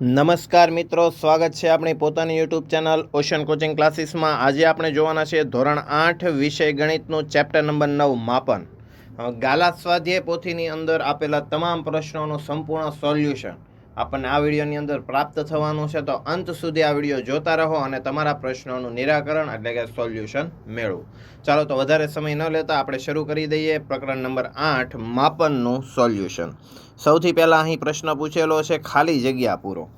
નમસ્કાર મિત્રો, સ્વાગત છે આપણી પોતાની યુટ્યુબ ચેનલ ઓશન કોચિંગ ક્લાસીસમાં આજે આપણે જોવાના છે ધોરણ આઠ વિષય ગણિતનું ચેપ્ટર નંબર નવ માપન. ગાલા સ્વાધ્યાય પોથીની અંદર આપેલા તમામ પ્રશ્નોનું સંપૂર્ણ સોલ્યુશન આપણને આ વિડીયોની અંદર પ્રાપ્ત થવાનું છે, તો અંત સુધી આ વીડિયો જોતા રહો અને તમારા પ્રશ્નોનું નિરાકરણ એટલે કે સોલ્યુશન મેળવો. ચાલો, તો વધારે સમય ન લેતા આપણે શરૂ કરી દઈએ. પ્રકરણ નંબર આઠ, માપનનું સોલ્યુશન. સૌથી પહેલાં અહીં પ્રશ્ન પૂછેલો છે, ખાલી જગ્યા પૂરો.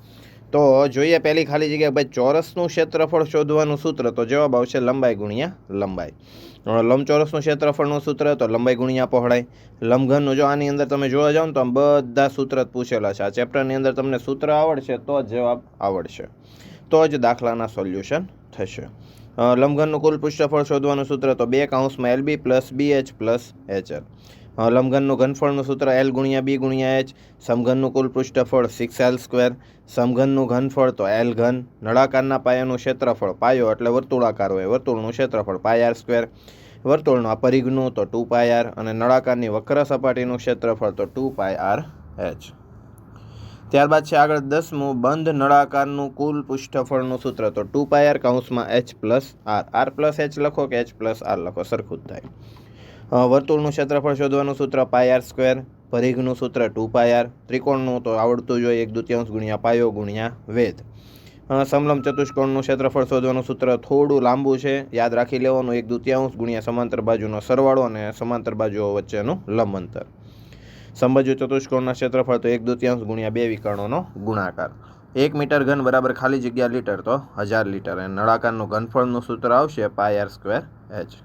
તો જોઈએ પહેલી ખાલી જગ્યા, ભાઈ, ચોરસનું ક્ષેત્રફળ શોધવાનું સૂત્ર, તો જવાબ આવશે લંબાઈ ગુણ્યા લંબાઈ. લંબચોરસનું ક્ષેત્રફળનું સૂત્ર, તો લંબાઈ ગુણ્યા પહોળાઈ. લંબઘનનું જો આની અંદર તમે જોવા જાઓ ને, તો આમ બધા સૂત્ર જ પૂછેલા છે. આ ચેપ્ટરની અંદર તમને સૂત્ર આવડશે, તો જ જવાબ આવડશે. તો જ દાખલાના સોલ્યુશન થશે. લંબઘનનું કુલ પૃષ્ઠફળ શોધવાનું સૂત્ર, તો બે કાઉન્સમાં L B plus B H plus H L લંબઘનનું ઘનફળનું સૂત્ર એલ ગુણ્યા બી ગુણ્યા એચ સમઘનનું કુલ પૃષ્ઠફળ સિક્સ એલ સ્ક્વેર સમઘનનું ઘનફળ તો એલ ઘન, નળાકારના પાયાનું ક્ષેત્રફળ પાયો એટલે વર્તુળાકાર હોય, વર્તુળનું ક્ષેત્રફળ પાય આર સ્ક્વેર વર્તુળનું આ તો ટુ પાય આર અને નળાકારની વક્ર સપાટીનું ક્ષેત્રફળ તો ટુ પાય આર એચ ત્યારબાદ છે આગળ દસમું, બંધ નળાકારનું કુલ પૃષ્ઠફળનું સૂત્ર તો two pi R કાઉન્સમાં H plus R R plus H લખો કે એચ પ્લસ આર લખો, સરખું જ થાય. વર્તુળનું ક્ષેત્રફળ શોધવાનું સૂત્ર પાય આર સ્ક્વેર પરિઘનું સૂત્ર ટુ પાય આર ત્રિકોણનું તો આવડતું જોઈએ એક દુત્યાંશ ગુણ્યા પાયો ગુણ્યા વેદ સમલમ ચતુષ્કોણનું ક્ષેત્રફળ શોધવાનું સૂત્ર થોડું લાંબુ છે. યાદ રાખી લેવાનું, એક દુત્યાંશ ગુણ્યા સમાંતર બાજુનો સરવાળો અને સમાંતર બાજુઓ વચ્ચેનું લંબ અંતર ચતુષ્કોણના ક્ષેત્રફળ તો એક દુત્યાંશ ગુણ્યા બે વિકર્ણોનો ગુણાકાર. એક મીટર ઘન બરાબર ખાલી જગ્યા લીટર તો હજાર લીટર. અને નળાકારનું ઘનફળનું સૂત્ર આવશે પાય આર સ્ક્વેર એચ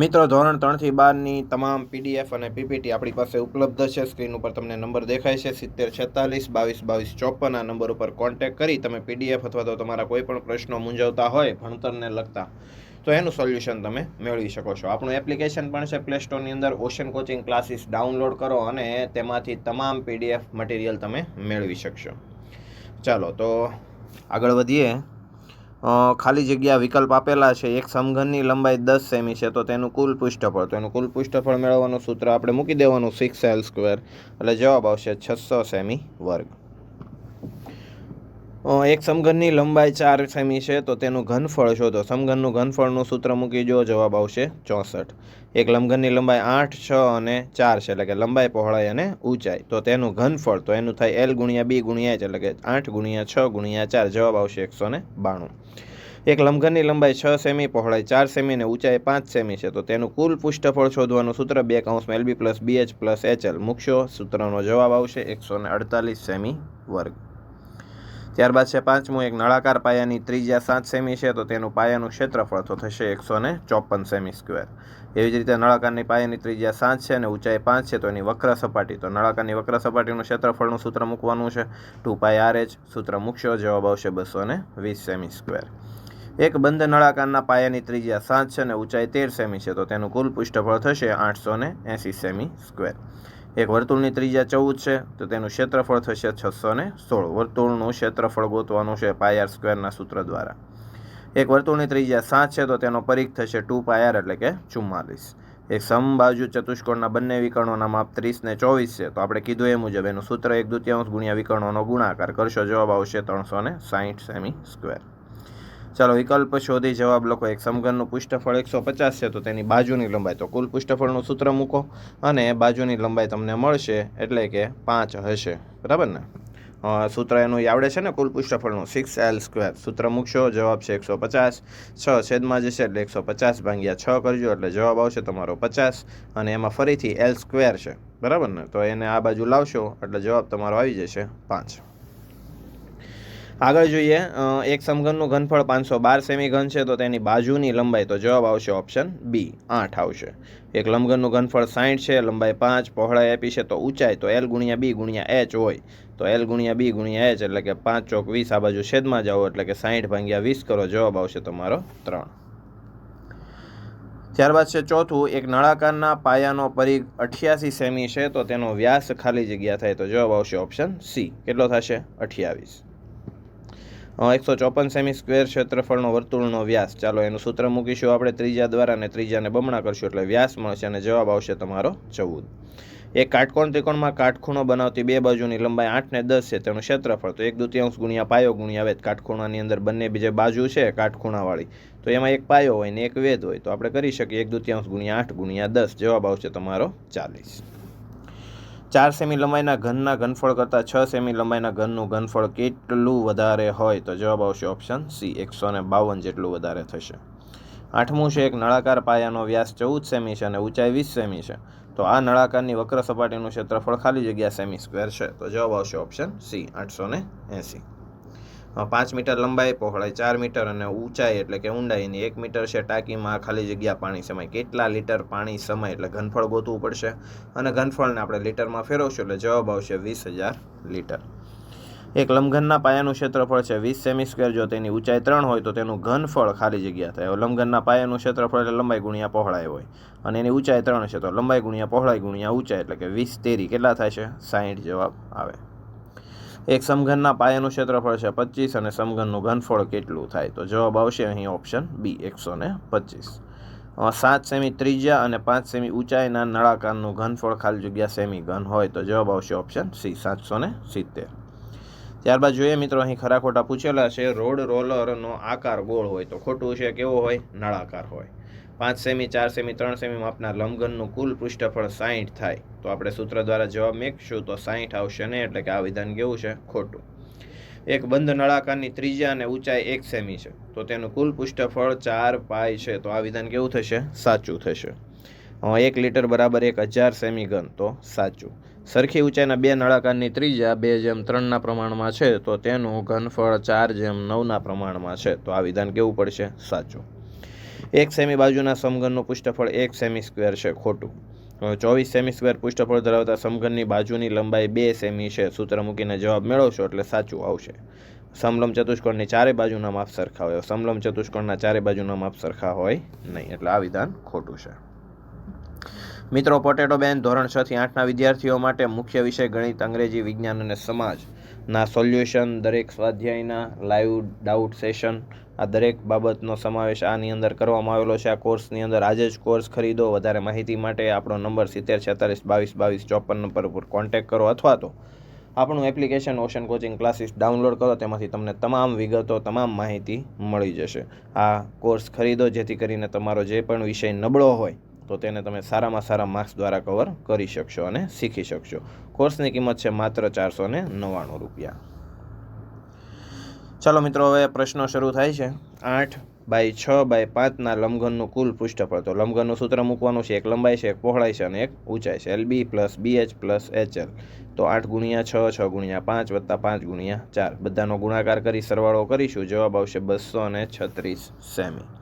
મિત્રો, ધોરણ ત્રણથી બારની તમામ પીડીએફ અને પીપીટી આપણી પાસે ઉપલબ્ધ છે. સ્ક્રીન ઉપર તમને નંબર દેખાય છે. સિત્તેર છેતાલીસ, બાવીસ બાવીસ, ચોપન આ નંબર ઉપર કોન્ટેક કરી તમે પીડીએફ અથવા તો તમારા કોઈ પણ પ્રશ્નો મૂંઝવતા હોય, ભણતરને લગતા, તો એનું સોલ્યુશન તમે મેળવી શકો છો. આપણું એપ્લિકેશન પણ છે પ્લે સ્ટોરની અંદર. ઓશન કોચિંગ ક્લાસીસ ડાઉનલોડ કરો અને તેમાંથી તમામ પીડીએફ મટીરિયલ તમે મેળવી શકશો. ચાલો, તો આગળ વધીએ. ખાલી જગ્યા વિકલ્પ આપેલા છે. એક સમઘનની લંબાઈ દસ સેમી છે, તો તેનું કુલ પૃષ્ઠફળ, તો એનું કુલ પૃષ્ઠફળ મેળવવાનું સૂત્ર આપણે મૂકી દેવાનું સિક્સ એલ સ્ક્વેર એટલે જવાબ આવશે છસો સેમી વર્ગ. એક સમઘનની લંબાઈ ચાર સેમી છે, તો તેનું ઘનફળ શોધો. સમઘનનું ઘનફળનું સૂત્ર મૂકી જો, જવાબ આવશે ચોસઠ. એક લંબઘનની લંબાઈ આઠ, છ અને ચાર છે, એટલે કે લંબાઈ પહોળાઈ અને ઊંચાઈ. તો તેનું ઘનફળ, તો એનું થાય એલ ગુણ્યા બી ગુણ્યા એચ, એટલે કે આઠ ગુણ્યા છ ગુણ્યા ચાર, જવાબ આવશે એકસો ને બાણું. એક લંબઘનની લંબાઈ છ સેમી, પહોળાઈ ચાર સેમી અને ઊંચાઈ પાંચ સેમી છે, તો તેનું કુલ પૃષ્ઠફળ શોધવાનું સૂત્ર બે કાઉન્સમાં LB plus BH plus HL મૂકશો. સૂત્રનો જવાબ આવશે એકસો ને અડતાલીસ સેમી વર્ગ. ત્યારબાદ છે પાંચમું, એક નળાકાર પાયાની ત્રિજ્યા સાત સેમી છે, તો તેનું પાયાનું ક્ષેત્રફળ તો થશે એકસો ને ચોપન સેમી સ્ક્વેર. એવી જ રીતે નળાકારની પાયાની ત્રિજ્યા સાત છે અને ઊંચાઈ પાંચ છે, તો એની વક્ર સપાટી તો નળાકારની વક્ર સપાટીનું ક્ષેત્રફળનું સૂત્ર મૂકવાનું છે. ટુ પાય આર એચ, સૂત્ર મૂકશો, જવાબ આવશે બસો ને વીસ સેમી સ્ક્વેર. એક બંધ નળાકારના પાયાની ત્રિજ્યા સાત છે અને ઊંચાઈ તેર સેમી છે, તો તેનું કુલ પૃષ્ઠફળ થશે આઠસો ને એંસી સેમી સ્ક્વેર. એક વર્તુળની ત્રિજ્યા ચૌદ છે, તો તેનું ક્ષેત્રફળ થશે છસો ને સોળ. વર્તુળનું ક્ષેત્રફળ ગોતવાનું છે પાયર સ્ક્વેરના સૂત્ર દ્વારા. એક વર્તુળની ત્રિજ્યા સાત છે, તો તેનો પરીખ થશે ટુ પાયર એટલે કે ચુમ્માલીસ. એક સમબાજુ ચતુષ્કોણના બંને વિકર્ણોના માપ ત્રીસ ને ચોવીસ છે, તો આપણે કીધું એ મુજબ એનું સૂત્ર એક દુત્યાંશ ગુણ્યા વિકર્ણોનો ગુણાકાર કરશો, જવાબ આવશે ત્રણસો ને સાહીઠ સેમી સ્ક્વેર ચાલો, વિકલ્પ શોધી જવાબ લખો. એક સમઘનનું પુષ્ઠફળ એકસો પચાસ છે, તો તેની બાજુની લંબાઈ. તો કુલ પુષ્ઠફળનું સૂત્ર મૂકો અને બાજુની લંબાઈ તમને મળશે એટલે કે પાંચ હશે. બરાબર ને? સૂત્ર એનું આવડે છે ને? કુલ પૃષ્ઠફળનું સિક્સ એલ સ્ક્વેર સૂત્ર મૂકશો, જવાબ છે એકસો પચાસ છ છેદમાં જશે એટલે એકસો પચાસ ભાંગ્યા છ કરજો એટલે જવાબ આવશે તમારો પચાસ અને એમાં ફરીથી એલ સ્ક્વેર છે. બરાબર ને? તો એને આ બાજુ લાવશો એટલે જવાબ તમારો આવી જશે પાંચ. આગળ જોઈએ એક સમઘનનું ઘનફળ પાંચસો બાર સેમી ઘન છે, તો તેની બાજુની લંબાઈ તો જવાબ આવશે ઓપ્શન બી આઠ આવશે. એક લંબઘનનું ઘનફળ સાઠ છે, લંબાઈ પાંચ, પહોળાઈ આપી છે, તો ઊંચાઈ તો એલ ગુણ્યા બી ગુણ્યા એચ હોય. તો એલ ગુણ્યા બી ગુણ્યા એચ એટલે કે પાંચ ચોક વીસ આ બાજુ છેદમાં જાઓ, એટલે કે સાઠ ભાગ્યા વીસ કરો, જવાબ આવશે તમારો ત્રણ. ત્યારબાદ છે ચોથું, એક નળાકારના પાયાનો પરિઘ અઠ્યાસી સેમી છે, તો તેનો વ્યાસ ખાલી જગ્યા થાય તો જવાબ આવશે ઓપ્શન સી કેટલો થશે? અઠ્યાવીસ. એકસો ચોપન સેમી સ્ક્વેર ક્ષેત્રફળનો વર્તુળનો વ્યાસ. ચાલો એનું સૂત્ર મૂકીશું આપણે ત્રીજા દ્વારા અને ત્રીજાને બમણા કરશું, એટલે વ્યાસ મળશે અને જવાબ આવશે તમારો ચૌદ. એક કાટકોણ ત્રિકોણમાં કાટખૂણો બનાવતી બે બાજુની લંબાઈ આઠ ને દસ છે, તેનું ક્ષેત્રફળ. તો એક દ્વિતીયાંશ ગુણ્યા પાયો ગુણ્યા વેદ. કાટખૂણાની અંદર બંને બીજે બાજુ છે, કાટખૂણાવાળી. તો એમાં એક પાયો હોય ને એક વેદ હોય. તો આપણે કરી શકીએ એક દ્વિતીયાંશ ગુણ્યા આઠ ગુણ્યા દસ. જવાબ આવશે તમારો ચાલીસ. ચાર સેમી લંબાઈના ઘનના ઘનફળ કરતાં છ સેમી લંબાઈના ઘનનું ઘનફળ કેટલું વધારે હોય? તો જવાબ આવશે ઓપ્શન સી, એકસો ને બાવન જેટલું વધારે થશે. આઠમું છે, એક નળાકાર પાયાનો વ્યાસ ચૌદ સેમી છે અને ઊંચાઈ વીસ સેમી છે. તો આ નળાકારની વક્ર સપાટીનું ક્ષેત્રફળ ખાલી જગ્યા સેમી સ્ક્વેર છે. તો જવાબ આવશે ઓપ્શન સી, આઠસો ને એંસી. પાંચ મીટર લંબાઈ પહોળાઈ, ચાર મીટર અને ઊંચાઈ એટલે કે ઊંડાઈની એક મીટર છે. ટાંકીમાં ખાલી જગ્યા પાણી સમય. કેટલા લીટર પાણી સમય? એટલે ઘનફળ ગોતવું પડશે. અને ઘનફળને આપણે લીટરમાં ફેરવશું એટલે જવાબ આવશે વીસ હજાર લીટર. એક લંબઘનના પાયાનું ક્ષેત્રફળ છે વીસ સેમી સ્ક્વેર. જો તેની ઊંચાઈ ત્રણ હોય તો તેનું ઘનફળ ખાલી જગ્યા થાય. લંબઘનના પાયાનું ક્ષેત્રફળ એટલે લંબાઈ ગુણ્યા પહોળાઈ હોય. અને એની ઊંચાઈ ત્રણ છે તો લંબાઈ ગુણ્યા પહોળાઈ ગુણ્યા ઊંચાઈ એટલે કે વીસ તેરી. કેટલા થાય છે? સાહીઠ જવાબ આવે. એક સમઘનના પાયાનું ક્ષેત્રફળ છે પચીસ અને સમઘનનું ઘનફળ કેટલું થાય? તો જવાબ આવશે અહીં ઓપ્શન બી એકસો ને પચીસ સાત સેમી ત્રિજ્યા અને પાંચ સેમી ઊંચાઈના નળાકારનું ઘનફળ ખાલી જગ્યા સેમી ઘન હોય તો જવાબ આવશે ઓપ્શન સી સાતસો ને સિત્તેર. ત્યારબાદ જોઈએ મિત્રો અહીં ખરા ખોટા પૂછેલા છે, રોડ રોલરનો આકાર ગોળ હોય તો ખોટું છે, કેવો હોય? નળાકાર હોય. પાંચ સેમી, ચાર સેમી, ત્રણ સેમી માપના લંબઘનનું કુલ પૃષ્ઠફળ સાહીઠ થાય. તો આપણે સૂત્ર દ્વારા જવાબ મેકશું તો સાહીઠ આવશે ને? એટલે કે આ વિધાન કેવું છે? ખોટું. એક બંધ નળાકારની ત્રિજ્યા અને ઊંચાઈ એક સેમી છે. તો તેનું કુલ પૃષ્ઠફળ ચાર પાય છે. તો આ વિધાન કેવું થશે? સાચું થશે. એક લીટર બરાબર એક હજાર સેમી ઘન. તો સાચું. સરખી ઊંચાઈના બે નળાકારની ત્રિજ્યા બે જેમ ત્રણના પ્રમાણમાં છે, તો તેનું ઘનફળ ચાર જેમ નવના પ્રમાણમાં છે. તો આ વિધાન કેવું પડશે? સાચું. એક સેમી બાજુના સમઘનનું પૃષ્ઠફળ એક સેમી સ્ક્વેર છે, ખોટું. ચોવીસ સેમી સ્ક્વેર પૃષ્ઠફળ ધરાવતા સમઘનની બાજુની લંબાઈ બે સેમી છે. સૂત્ર મૂકીને જવાબ મેળવશો એટલે સાચું આવશે. સમલમ ચતુષ્કોણની ચારે બાજુના માપ સરખા હોય. સમલમ ચતુષ્કોણના ચારે બાજુના માપ સરખા હોય નહીં. એટલે આ વિધાન ખોટું છે. મિત્રો, પોટેટો બેન ધોરણ છ થી આઠના વિદ્યાર્થીઓ માટે મુખ્ય વિષય ગણિત, અંગ્રેજી, વિજ્ઞાન અને સમાજના સોલ્યુશન, દરેક સ્વાધ્યાયના લાઈવ ડાઉટ સેશન, આ દરેક બાબતનો સમાવેશ આની અંદર કરવામાં આવેલો છે. આ કોર્સની અંદર આજે જ કોર્સ ખરીદો. વધારે માહિતી માટે આપણો નંબર સિત્તેર છેતાલીસ બાવીસ બાવીસ ચોપન નંબર ઉપર કોન્ટેક્ટ કરો અથવા તો આપણું application Ocean coaching classes download કરો. તેમાંથી તમને તમામ વિગતો, તમામ માહિતી મળી જશે. આ કોર્સ ખરીદો, જેથી કરીને તમારો જે પણ વિષય નબળો હોય તો તેને તમે સારામાં સારા માર્ક્સ દ્વારા કવર કરી શકશો અને શીખી શકશો. કોર્સની કિંમત છે માત્ર ચારસો ને નવ્વાણું રૂપિયા. ચાલો મિત્રો, હવે પ્રશ્નો શરૂ થાય છે. આઠ બાય છ બાય પાંચના લંબઘનનું કુલ પૃષ્ઠફળ. તો લંબઘનનું સૂત્ર મૂકવાનું છે. એક લંબાઈ છે, એક પહોળાઈ છે અને એક ઊંચાઈ છે. L B plus B H plus H L તો આઠ ગુણ્યા છ છ ગુણ્યા પાંચ વત્તા પાંચ ગુણ્યા ચાર. બધાનો ગુણાકાર કરી સરવાળો કરીશું. જવાબ આવશે બસો અને છત્રીસ સેમી.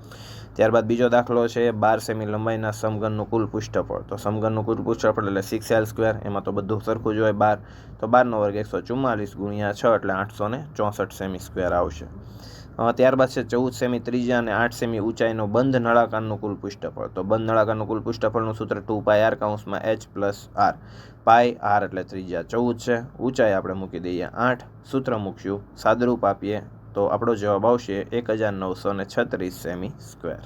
ત્યારબાદ બીજો દાખલો છે બાર સેમી લંબાઈના સમઘનનું કુલ પૃષ્ઠફળ. તો સમઘનનું કુલ પૃષ્ઠફળ એટલે સિક્સ એલ સ્ક્વેર એમાં તો બધું સરખું જ હોય બાર. તો બારનો વર્ગ એકસો ચુમ્માલીસ ગુણ્યા છ એટલે આઠસો ને ચોસઠ સેમી સ્ક્વેર આવશે. ત્યારબાદ છે ચૌદ સેમી ત્રીજા અને આઠ સેમી ઊંચાઈનો બંધ નળાકારનું કુલ પૃષ્ઠફળ. તો બંધ નળાકારનું કુલ પૃષ્ઠફળનું સૂત્ર two pi R કાઉન્સમાં H plus R pi R એટલે ત્રીજા. ચૌદ છે, ઊંચાઈ આપણે મૂકી દઈએ આઠ. સૂત્ર મૂકશું સાદરૂપ આપીએ તો આપણો જવાબ આવશે એક હજાર નવસો ને છત્રીસ સેમી સ્ક્વેર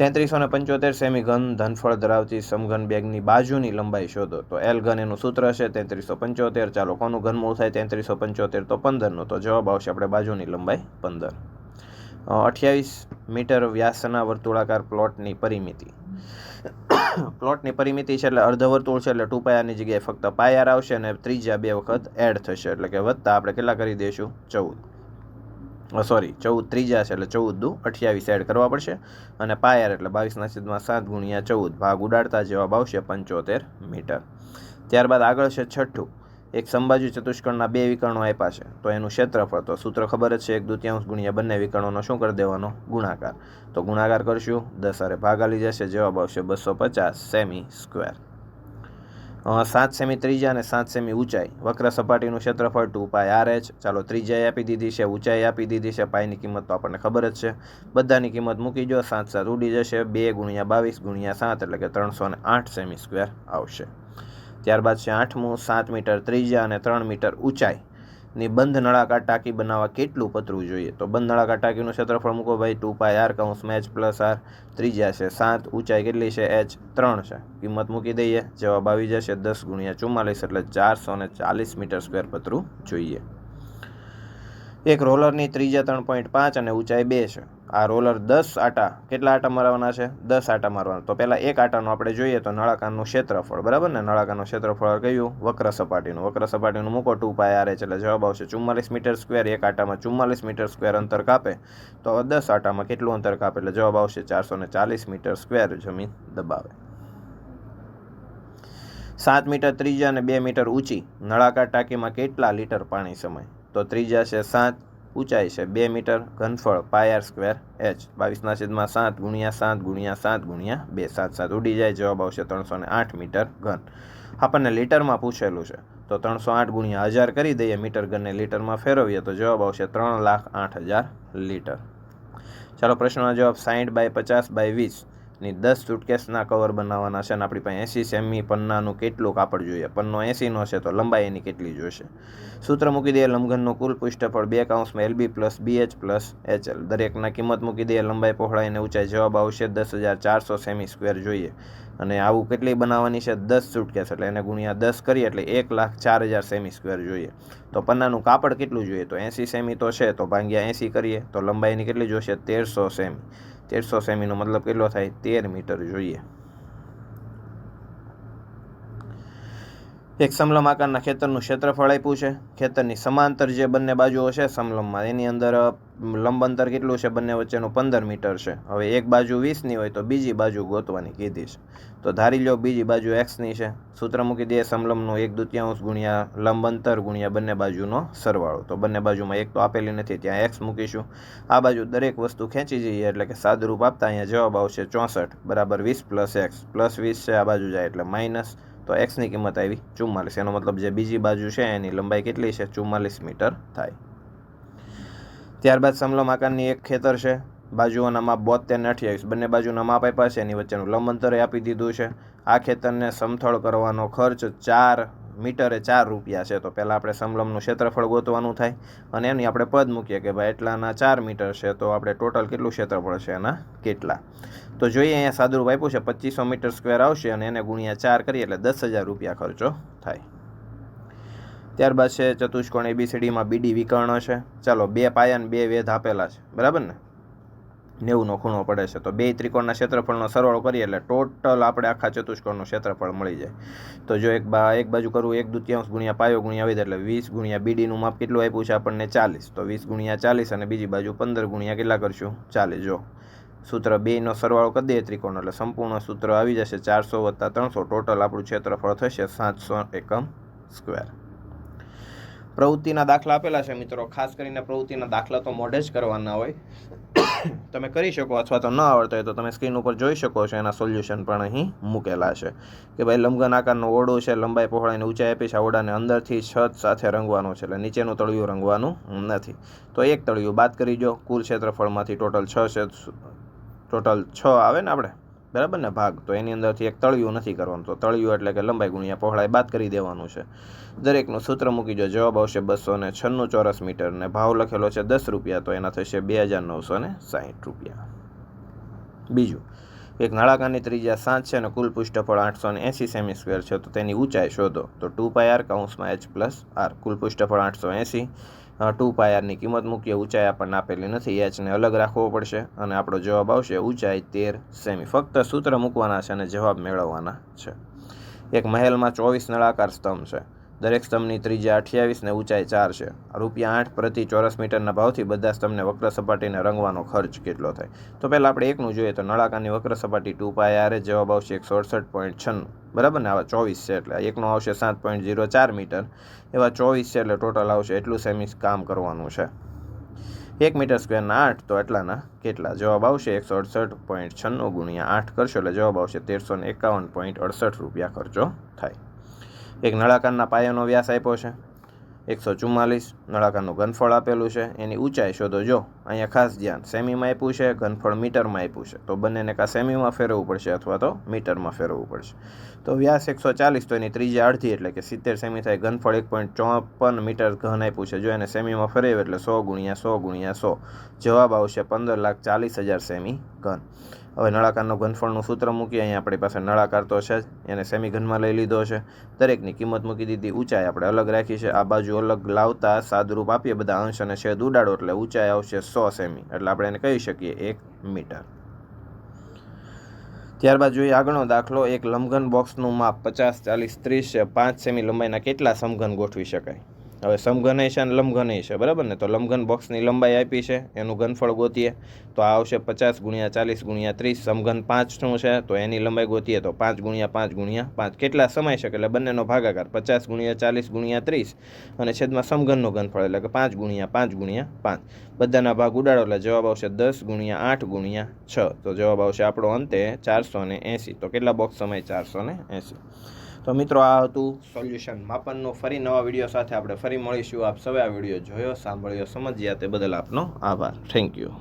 તેત્રીસો ને પંચોતેર સેમી ઘન ધનફળ ધરાવતી સમઘન બેગની બાજુની લંબાઈ શોધો. તો એલ ઘન એનું સૂત્ર છે, તેત્રીસો પંચોતેર. ચાલો, કોનું ઘનમૂળ થાય? તેત્રીસો પંચોતેર. તો પંદરનું. તો જવાબ આવશે આપણે બાજુની લંબાઈ પંદર. અઠ્યાવીસ મીટર વ્યાસના વર્તુળાકાર પ્લોટની પરિમિતિ. પ્લોટની પરિમિતિ છે એટલે અર્ધવર્તુળ છે એટલે ટુ પાયાની જગ્યાએ ફક્ત પાયાર આવશે અને ત્રીજા બે વખત એડ થશે. એટલે કે વધતા આપણે કેટલા કરી દઈશું? ચૌદ. સોરી ચૌદ ત્રીજા છે એટલે ચૌદ દુ અઠ્યાવીસ એડ કરવા પડશે. અને પાયર એટલે બાવીસના છેદમાં સાત ગુણ્યા ચૌદ ભાગ ઉડાડતા જવાબ આવશે પંચોતેર મીટર. ત્યારબાદ આગળ છે છઠ્ઠું. એક સંબાજુ ચતુષ્કોણના બે વિકર્ણો આપ્યા છે. તો એનું ક્ષેત્રફળ, તો સૂત્ર ખબર જ છે, એક દુત્યાંશ ગુણ્યા બંને વિકર્ણોનો શું કરી દેવાનો? ગુણાકાર. તો ગુણાકાર કરશું. દસ અરે ભાગ આવી જશે. જવાબ આવશે બસો પચાસ સેમી સ્ક્વેર સાત સેમી ત્રીજા અને સાત સેમી ઊંચાઈ. વક્ર સપાટીનું ક્ષેત્રફળ ટુ પાય આર એચ. ચાલો ત્રિજ્યાએ આપી દીધી છે, ઊંચાઈ આપી દીધી છે. પાયની કિંમત તો આપણને ખબર જ છે. બધાની કિંમત મૂકી જો સાત સાત ઉડી જશે. બે ગુણ્યા બાવીસ ગુણ્યા સાત એટલે કે ત્રણસો ને આઠ સેમી સ્ક્વેર આવશે. ત્યારબાદ છે આઠમું, સાત મીટર ત્રિજ્યા અને ત્રણ મીટર ઊંચાઈ. ની બંધ નળાકાર ટાંકી બનાવવા કેટલું પતરું જોઈએ? તો બંધ નળાકાર ટાંકીનું ક્ષેત્રફળ મૂકો ભાઈ, ટુ પાય આર કૌંસમાં એચ પ્લસ આર ત્રિજ્યા છે. સાત ઊંચાઈ કેટલી છે? એચ ત્રણ છે. કિંમત મૂકી દઈએ. જવાબ આવી જશે દસ ગુણ્યા ચુમ્માલીસ, એટલે ચારસો ને ચાલીસ મીટર સ્ક્વેર પતરું જોઈએ. એક રોલરની ત્રિજ્યા ત્રણ પોઈન્ટ પાંચ અને ઊંચાઈ બે છે. આ રોલર દસ આટા, કેટલા આટા મારવાના છે? દસ આટા મારવાના. તો પહેલાં એક આટાનું આપણે જોઈએ તો નળાકારનું ક્ષેત્રફળ, બરાબર ને? નળાકારનું ક્ષેત્રફળ કયું? વક્ર સપાટીનું વક્ર સપાટીનું મૂકો ટુ પાય આર એચ, એટલે જવાબ આવશે ચુમ્માલીસ મીટર સ્ક્વેર. એક આટામાં ચુમ્માલીસ મીટર સ્ક્વેર અંતર કાપે, તો દસ આટામાં કેટલું અંતર કાપે? એટલે જવાબ આવશે ચારસો ને ચાલીસ મીટર સ્ક્વેર જમીન દબાવે. સાત મીટર ત્રીજા અને બે મીટર ઊંચી. નળાકાર ટાંકીમાં કેટલા લીટર પાણી સમય? તો ત્રીજા છે સાત ઊંચાઈ છે. બે મીટર ઘનફળ પાયર સ્ક્વેર એચ બાવીસના છેદમાં સાત ગુણ્યા સાત ગુણ્યા સાત ગુણ્યા બે. સાત સાત ઉડી જાય, જવાબ આવશે ત્રણસો ને આઠ મીટર ઘન. આપણને લીટરમાં પૂછેલું છે. તો ત્રણસો આઠ ગુણ્યા હજાર કરી દઈએ, મીટર ઘનને લીટરમાં ફેરવીએ, તો જવાબ આવશે ત્રણ લાખ આઠ હજાર લીટર. ચાલો પ્રશ્નનો જવાબ સાઠ બાય પચાસ બાય વીસ. ની દસ સુટકેસના કવર બનાવવાના છે અને આપણી પાસે એંસી સેમી પન્નાનું કેટલું કાપડ જોઈએ? પન્નો એંસીનો છે તો લંબાઈ એની કેટલી જોઈશે સૂત્ર મૂકી દઈએ, લંબઘનનું કુલ પૃષ્ઠફળ બે કાઉન્સમાં LB plus BH plus HL દરેકના કિંમત મૂકી દઈએ, લંબાઈ પહોળાઈ અને ઊંચાઈ જવાબ આવશે દસ હજાર ચારસો સેમી સ્ક્વેર જોઈએ. અને આવું કેટલી બનાવવાની છે? દસ સુટકેસ એટલે એને ગુણ્યા દસ કરીએ, એટલે એક લાખ ચાર હજાર સેમી સ્ક્વેર જોઈએ. તો પન્નાનું કાપડ કેટલું જોઈએ? તો એંસી સેમી તો છે, તો ભાંગ્યા એંસી કરીએ, તો લંબાઈની કેટલી જોશે? તેરસો સેમી તેરસો સેમીનો મતલબ કેટલો થાય? તેર મીટર જોઈએ. એક સમલમ આકારના ખેતરનું ક્ષેત્રફળ આપ્યું છે. ખેતરની સમાંતર જે બંને બાજુઓ છે, સમલમમાં એની અંદર લંબ અંતર કેટલું છે, બંને વચ્ચેનું પંદર મીટર છે. હવે એક બાજુ વીસની હોય તો બીજી બાજુ ગોતવાની કીધી છે. તો ધારી લો બીજી બાજુ એક્સની છે. સૂત્ર મૂકી દઈએ, સમલમનું એક દુત્યાંશ ગુણ્યા લંબ અંતર ગુણ્યા બંને બાજુનો સરવાળો. તો બંને બાજુમાં એક તો આપેલી નથી, ત્યાં એક્સ મૂકીશું. આ બાજુ દરેક વસ્તુ ખેંચી જઈએ, એટલે કે સાદુરૂપ આપતા અહીંયા જવાબ આવશે ચોસઠ, બરાબર વીસ પ્લસ એક્સ. પ્લસ વીસ છે, આ બાજુ જાય એટલે માઇનસ તો એક્સની કિંમત આવી ચુમ્માલીસ. એનો મતલબ જે બીજી બાજુ છે, એની લંબાઈ કેટલી છે? ચુમ્માલીસ મીટર થાય. ત્યારબાદ સમલમ આકારની એક ખેતર છે. બાજુઓના માપ બોતેર ને અઠ્યાવીસ. બંને બાજુના માપ આપ્યા છે, એની વચ્ચેનું લંબ આપી દીધું છે. આ ખેતરને સમથળ કરવાનો ખર્ચ ચાર મીટરે ચાર રૂપિયા છે. તો પહેલાં આપણે સમલમનું ક્ષેત્રફળ ગોતવાનું થાય અને એની આપણે પદ મૂકીએ કે ભાઈ એટલાના ચાર મીટર છે. તો આપણે ટોટલ કેટલું ક્ષેત્રફળ છે એના? કેટલા? તો જોઈએ અહીંયા સાદુરૂપ આપ્યું છે, પચીસો મીટર સ્ક્વેર આવશે અને એને ગુણ્યા ચાર કરીએ એટલે દસ હજાર રૂપિયા ખર્ચો થાય. ત્યારબાદ છે ચતુષ્કોણ એબીસીડીમાં બીડી વિકર્ણ છે. ચાલો, બે પાયા અને બે વેધ આપેલા છે. બરાબર ને? નેવુંનો ખૂણો પડે છે. તો બે ત્રિકોણના ક્ષેત્રફળનો સરવાળો કરીએ એટલે ટોટલ આપણે આખા ચતુષ્કોણનું ક્ષેત્રફળ મળી જાય. તો જો એક બા, એક બાજુ કરવું, એક દુત્યાંશ ગુણ્યા પાયો ગુણ્યા વેધ એટલે વીસ ગુણ્યા બીડીનું માપ કેટલું આપ્યું છે આપણને ચાલીસ. તો વીસ ગુણ્યા ચાલીસ અને બીજી બાજુ પંદર ગુણ્યા કેટલા કરશું? ચાલીસ. જો સૂત્ર બેનો સરવાળો કરી દઈએ ત્રિકોણ, એટલે સંપૂર્ણ સૂત્ર આવી જશે ચારસો વત્તા ત્રણસો. ટોટલ આપણું ક્ષેત્રફળ થશે સાતસો એકમ સ્ક્વેર પ્રવૃત્તિના દાખલા આપેલા છે મિત્રો. ખાસ કરીને પ્રવૃત્તિના દાખલા તો મોઢે જ કરવાના હોય. તમે કરી શકો અથવા તો ન આવડતા હોય તો તમે સ્ક્રીન ઉપર જોઈ શકો છો. એના સોલ્યુશન પણ અહીં મૂકેલા છે. કે ભાઈ લંબઘન આકારનો ઓરડો છે. લંબાઈ પહોળાઈને ઊંચાઈ આપી છે. આ ઓરડાને અંદરથી છત સાથે રંગવાનો છે. એટલે નીચેનું તળિયું રંગવાનું નથી. તો એક તળિયું બાદ કરી જો કુલ ક્ષેત્રફળમાંથી ટોટલ છે. ટોટલ છ આવે ને આપણે? બરાબર ને? ભાગ. તો એની અંદરથી એક તળિયું નથી કરવાનું. તો તળિયું એટલે કે લંબાઈ ગુણ્યા પહોળાઈ બાદ કરી દેવાનું છે. દરેકનું સૂત્ર મૂકી જો જવાબ આવશે બસો ને છન્નું ચોરસ મીટર ને ભાવ લખેલો છે દસ રૂપિયા. તો એના થશે બે હજાર નવસો ને સાહીઠ રૂપિયા. બીજું. એક નળાકારની ત્રિજ્યા સાત છે અને કુલ પૃષ્ઠફળ આઠસો ને એંસી સેમી સ્ક્વેર છે. તો તેની ઊંચાઈ શોધો. તો ટુ પાય આર કાઉન્સમાં એચ પ્લસ આર. કુલ પૃષ્ઠફળ આઠસો એંસી. ટુ પાયરની કિંમત મૂકીએ, ઊંચાઈ આપણને આપેલી નથી એચને અલગ રાખવો પડશે અને આપણો જવાબ આવશે ઊંચાઈ તેર સેમી. ફક્ત સૂત્ર મૂકવાના છે અને જવાબ મેળવવાના છે. એક મહેલમાં ચોવીસ નળાકાર સ્તંભ છે. દરેક સ્તંભની ત્રીજા અઠ્યાવીસ ને ઊંચાઈ ચાર છે. રૂપિયા આઠ પ્રતિ ચોરસ મીટરના ભાવથી બધા સ્તંભને વક્ર સપાટીને રંગવાનો ખર્ચ કેટલો થાય? તો પહેલાં આપણે એકનું જોઈએ તો નળાકારની વક્ર સપાટી ટુ પાય આરે જવાબ આવશે એકસો અડસઠ પોઈન્ટ છન્નું. બરાબર ને? આવા ચોવીસ છે એટલે. એકનો આવશે સાત પોઈન્ટ ઝીરો ચાર મીટર. એવા ચોવીસ છે એટલે ટોટલ આવશે એટલું સેમી કામ કરવાનું છે. એક મીટર સ્ક્વેરના આઠ, તો એટલાના કેટલા? જવાબ આવશે એકસો અડસઠ પોઈન્ટ છન્નું ગુણ્યા આઠ કરશો એટલે જવાબ આવશે તેરસો એકાવન પોઈન્ટ અડસઠ રૂપિયા ખર્ચો થાય. એક નળાકારના પાયાનો વ્યાસ આપ્યો છે. એકસો ચુમ્માલીસ નળાકારનું ઘનફળ આપેલું છે. એની ઊંચાઈ શોધો જો. અહીંયા ખાસ ધ્યાન, સેમીમાં આપ્યું છે, ઘનફળ મીટરમાં આપ્યું છે. તો બંનેને કાં સેમીમાં ફેરવવું પડશે અથવા તો મીટરમાં ફેરવવું પડશે. તો વ્યાસ એકસો ચાલીસ, તો એની ત્રીજી અડધી એટલે કે સિત્તેર સેમી થાય, ઘનફળ એક પોઈન્ટ ચોપન મીટર ઘન આપ્યું છે. જો એને સેમીમાં ફેરવે એટલે સો ગુણ્યા સો ગુણ્યા સો. જવાબ આવશે પંદર લાખ ચાલીસ હજાર સેમી ઘન. હવે નળાકારનું ઘનફળનું સૂત્ર મૂકીએ. અહીંયા આપણી પાસે નળાકાર તો છે જ. એને સેમી ઘનમાં લઈ લીધો છે. દરેકની કિંમત મૂકી દીધી. ઊંચાઈ આપણે અલગ રાખી છે. આ બાજુ અલગ લાવતા સાદુરૂપ આપીએ બધા અંશ અને છેદ ઉડાડો એટલે ઊંચાઈ આવશે સો સેમી. એટલે આપણે એને કહી શકીએ એક મીટર. ત્યારબાદ જોઈએ આગળનો દાખલો. એક લંબઘન બોક્સનું માપ પચાસ, ચાલીસ, ત્રીસ પાંચ સેમી લંબાઈના કેટલા સમઘન ગોઠવી શકાય? હવે સમઘન છે અને લંબઘન છે, બરાબર ને? તો લંબઘન બોક્સની લંબાઈ આપી છે, એનું ઘનફળ ગોતીએ, તો આ આવશે પચાસ ગુણ્યા ચાલીસ ગુણ્યા ત્રીસ સમઘન પાંચનું છે? તો એની લંબાઈ ગોતીએ તો પાંચ ગુણ્યા પાંચ ગુણ્યા પાંચ. કેટલા સમાય શકે એટલે બંનેનો ભાગાકાર, પચાસ ગુણ્યા ચાલીસ ગુણ્યા ત્રીસ અને છેદમાં સમઘનનું ઘનફળ એટલે કે પાંચ ગુણ્યા પાંચ ગુણ્યા પાંચ. બધાના ભાગ ઉડાડો, એટલે જવાબ આવશે દસ ગુણ્યા આઠ ગુણ્યા છ. તો જવાબ આવશે આપણો અંતે ચારસો ને એંસી. તો કેટલા બોક્સ સમય? ચારસો ને એંસી. તો મિત્રો, આ હતું સોલ્યુશન માપનનો ફરી નવા વીડિયો સાથે આપણે ફરી મળીશું. આપ સૌએ આ વીડિયો જોયો, સાંભળ્યો, સમજ્યા તે બદલ આપનો આભાર. Thank you